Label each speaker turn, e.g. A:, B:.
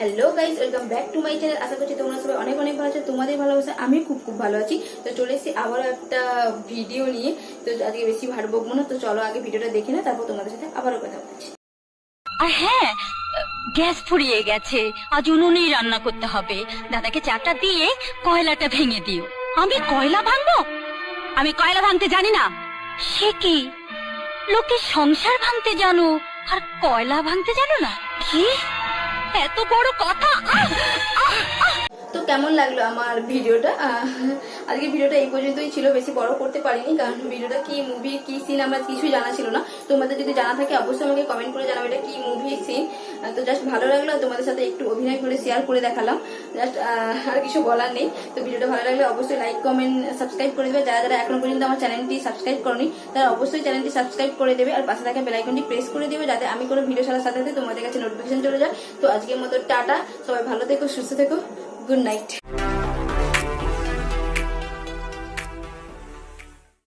A: Hello guys welcome back to my channel আশা করছি তোমরা সবাই অনেক অনেক ভালো আছো, তোমাদের ভালোবাসা, আমি খুব খুব ভালো আছি। তো চলে এসেছি আবারও একটা ভিডিও নিয়ে। তো আজকে বেশি ভাট বকবো না, তো চলো আগে ভিডিওটা দেখে না তারপর তোমাদের সাথে আবারও কথা বলছি।
B: আর হ্যাঁ গ্যাস ফুরিয়ে গেছে। আজ উনুনেই রান্না করতে হবে। দাদাকে চাটা দিয়ে কয়লাটা ভেঙে দিও। আমি কয়লা ভাঙবো? আমি কয়লা ভাঙতে জানি না। সে কি? লোকে সংসার ভাঙতে জানো, আর কয়লা ভাঙতে জানো না? কি? এত বড় কথা?
A: কেমন লাগল আমার ভিডিওটা? আজকে ভিডিওটা এই পর্যন্তই ছিল, বেশি বড় করতে পারিনি, কারণ ভিডিওটা কি মুভি কি সিন আমার কিছুই জানা ছিল না। তোমাদের যদি জানা থাকে, অবশ্যই আমাকে কমেন্ট করে জানাবে এটা কি মুভি সিন তো জাস্ট ভালো লাগল তোমাদের সাথে একটু অভিনয় করে শেয়ার করে দেখালাম। জাস্ট আর কিছু বলার নেই। তো ভিডিওটা ভালো লাগলে অবশ্যই লাইক কমেন্ট সাবস্ক্রাইব করে দেবে। যারা যারা এখনও পর্যন্ত আমার চ্যানেলটি সাবস্ক্রাইব করনি, তারা অবশ্যই চ্যানেলটি সাবস্ক্রাইব করে দেবে। আর পাশে থাকা বেলাইকনটি প্রেস করে দেবে, যাতে আমি কোনো ভিডিও ছাড়ার সাথে সাথে তোমাদের কাছে নোটিফিকেশন চলে যায়। তো আজকের মতো টাটা। সবাই ভালো থেকো, সুস্থ থেকো। good night.